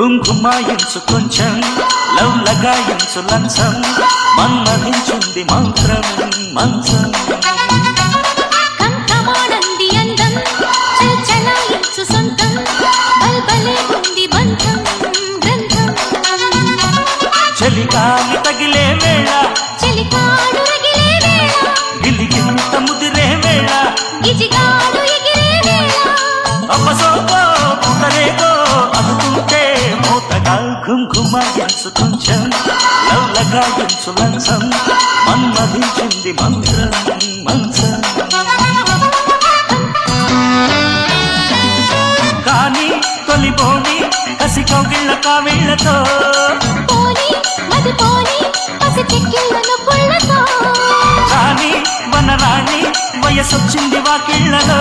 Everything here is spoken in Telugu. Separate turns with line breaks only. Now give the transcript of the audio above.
ఘుంఘుమాయించు కొంచెం లవ్ లగాయించు లంచం మన్మధించుంది మంత్రం మంచం
అందం
చలిగాలి తగిలే వేళ
చెలికాడు రగిలే వేళ
గిలిగింత ముదిరే వేళ.
గిజిగాడు ఎగిరే వేళ.
అపసోకో పుటరేకో అనుకుంటే కుంకుమ ఎంచుకుంచం లవ్లగా ఎంచు లంచం మన్మధించింది మంత్రం. మంచం కానీ తొలిపోని కసి కౌగిళ్ళ కావిళ్ళతో కానీ వనరాణి వయసొచ్చింది వాకిళ్ళలో.